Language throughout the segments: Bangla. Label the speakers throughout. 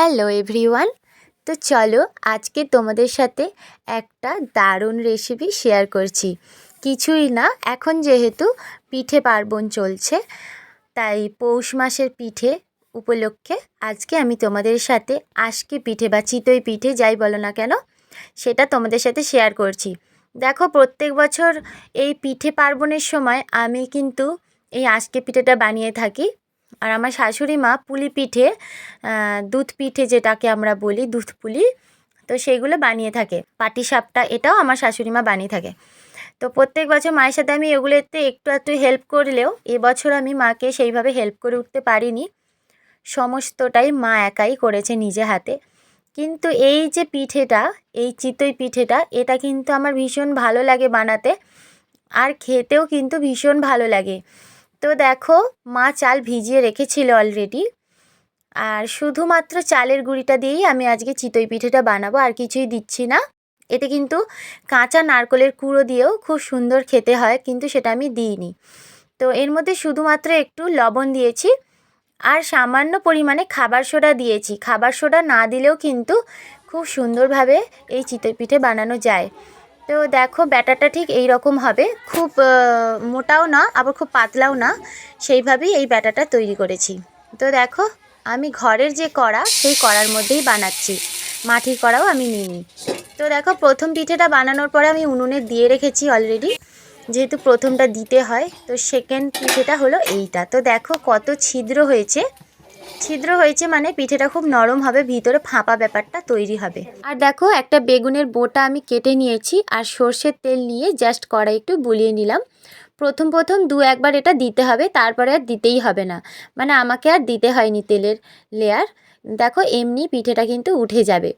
Speaker 1: হ্যালো এভরিওয়ান তো চলো আজকে তোমাদের সাথে একটা দারুণ রেসিপি শেয়ার করছি। কিছুই না, এখন যেহেতু পিঠে পার্বণ চলছে, তাই পৌষ মাসের পিঠে উপলক্ষে আজকে আমি তোমাদের সাথে আজকে পিঠে বা চিতই পিঠে, যাই বলো না কেন, সেটা তোমাদের সাথে শেয়ার করছি। দেখো, প্রত্যেক বছর এই পিঠে পার্বণের সময় আমি কিন্তু এই আজকে পিঠেটা বানিয়ে থাকি। আর আমার শাশুড়ি মা পুলি পিঠে দুধ পিঠে যেটাকে আমরা বলি, দুধ পুলি, তো সেইগুলো বানিয়ে থাকে। পাটি সাপটা এটাও আমার শাশুড়ি মা বানিয়ে থাকে। তো প্রত্যেক বছর মায়ের সাথে আমি এগুলোতে একটু একটু হেল্প করলেও এবছর আমি মাকে সেইভাবে হেল্প করে উঠতে পারিনি। সমস্তটাই মা একাই করেছে নিজে হাতে। কিন্তু এই যে পিঠেটা, এই চিতই পিঠেটা, এটা কিন্তু আমার ভীষণ ভালো লাগে বানাতে। আর খেতেও কিন্তু ভীষণ ভালো লাগে। তো দেখো, মা চাল ভিজিয়ে রেখেছিল অলরেডি আর শুধুমাত্র চালের গুঁড়িটা দিয়েই আমি আজকে চিতই পিঠেটা বানাবো, আর কিছুই দিচ্ছি না। এতে কিন্তু কাঁচা নারকলের কুড়ো দিয়েও খুব সুন্দর খেতে হয়, কিন্তু সেটা আমি দিইনি। তো এর মধ্যে শুধুমাত্র একটু লবণ দিয়েছি, আর সামান্য পরিমাণে খাবার সোডা দিয়েছি। খাবার সোডা না দিলেও কিন্তু খুব সুন্দরভাবে এই চিতই পিঠে বানানো যায়। তো দেখো ব্যাটারটা ঠিক এই রকম হবে। খুব মোটাও না, আবার খুব পাতলাও না। সেইভাবেই এই ব্যাটারটা তৈরি করেছি। তো দেখো, আমি ঘরের যে কড়া, সেই কড়ার মধ্যেই বানাচ্ছি। মাটির কড়াও আমি নিইনি তো দেখো, প্রথম পিঠেটা বানানোর পরে আমি উনুনে দিয়ে রেখেছি অলরেডি যেহেতু প্রথমটা দিতে হয়, তো সেকেন্ড পিঠেটা হলো এইটা। তো দেখো কত ছিদ্র হয়েছে। ছিদ্র হয়েছে মানে পিঠেটা খুব নরম হবে, ভিতরে ফাঁপা ব্যাপারটা তৈরি হবে। আর দেখো, একটা বেগুনের বোটা আমি কেটে নিয়েছি আর সর্ষের তেল নিয়ে জাস্ট কড়াই একটু বুলিয়ে নিলাম। প্রথম প্রথম দু একবার এটা দিতে হবে, তারপরে আর দিতেই হবে না। মানে আমাকে আর দিতে হয়নি তেলের লেয়ার দেখো, এমনি পিঠেটা কিন্তু উঠে যাবে।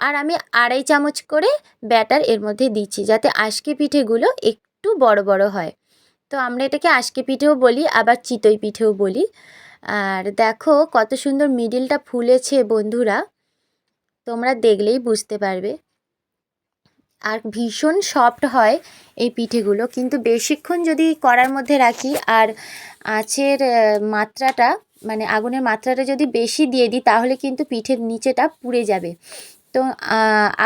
Speaker 1: আর আমি আড়াই চামচ করে ব্যাটার এর মধ্যে দিচ্ছি যাতে আজকে পিঠেগুলো একটু বড় বড় হয়। তো আমরা এটাকে আজকে পিঠেও বলি, আবার চিতই পিঠেও বলি। আর দেখো কত সুন্দর মিডিলটা ফুলেছে বন্ধুরা। তোমরা দেখলেই বুঝতে পারবে। আর ভীষণ সফট হয় এই পিঠেগুলো। কিন্তু বেশিক্ষণ যদি করার মধ্যে রাখি আর আঁচের মাত্রাটা মানে আগুনের মাত্রাটা যদি বেশি দিয়ে দিই, তাহলে কিন্তু পিঠের নিচেটা পুড়ে যাবে। তো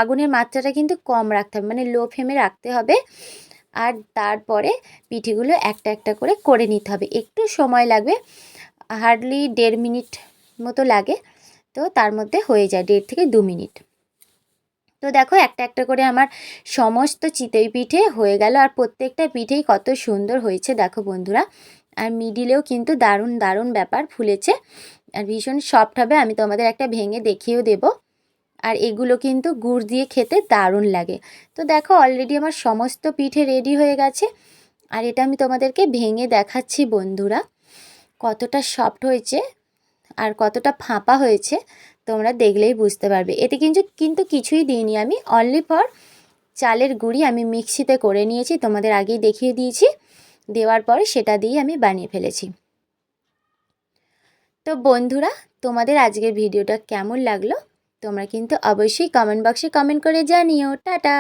Speaker 1: আগুনের মাত্রাটা কিন্তু কম রাখতে হবে মানে লো ফ্লেমে রাখতে হবে। আর তারপরে পিঠেগুলো একটা একটা করে করে নিতে হবে। একটু সময় লাগবে। হার্ডলি দেড় মিনিট মতো লাগে। তো তার মধ্যে হয়ে যায় দেড় থেকে দু মিনিট। তো দেখো একটা একটা করে আমার সমস্ত চিতই পিঠে হয়ে গেল। আর প্রত্যেকটা পিঠেই কত সুন্দর হয়েছে দেখো বন্ধুরা। আর মিডিলেও কিন্তু দারুণ দারুণ ব্যাপার ফুলেছে। আর ভীষণ সফট হবে, আমি তোমাদের একটা ভেঙে দেখিয়েও দেব। আর এগুলো কিন্তু গুড় দিয়ে খেতে দারুণ লাগে। তো দেখো অলরেডি আমার সমস্ত পিঠে রেডি হয়ে গেছে। আর এটা আমি তোমাদেরকে ভেঙে দেখাচ্ছি বন্ধুরা। কতটা সফট হয়েছে আর কতটা ফাঁপা হয়েছে তোমরা দেখলেই বুঝতে পারবে। এতে কিন্তু কিন্তু কিছুই দিইনি আমি। অনলি ফর চালের গুঁড়ি আমি মিক্সিতে করে নিয়েছি, তোমাদের আগেই দেখিয়ে দিয়েছি। দেওয়ার পরে সেটা দিয়ে আমি বানিয়ে ফেলেছি। তো বন্ধুরা, তোমাদের আজকের ভিডিওটা কেমন লাগল? তোমরা কিন্তু অবশ্যই কমেন্ট বক্সে কমেন্ট করে জানিও। টাটা!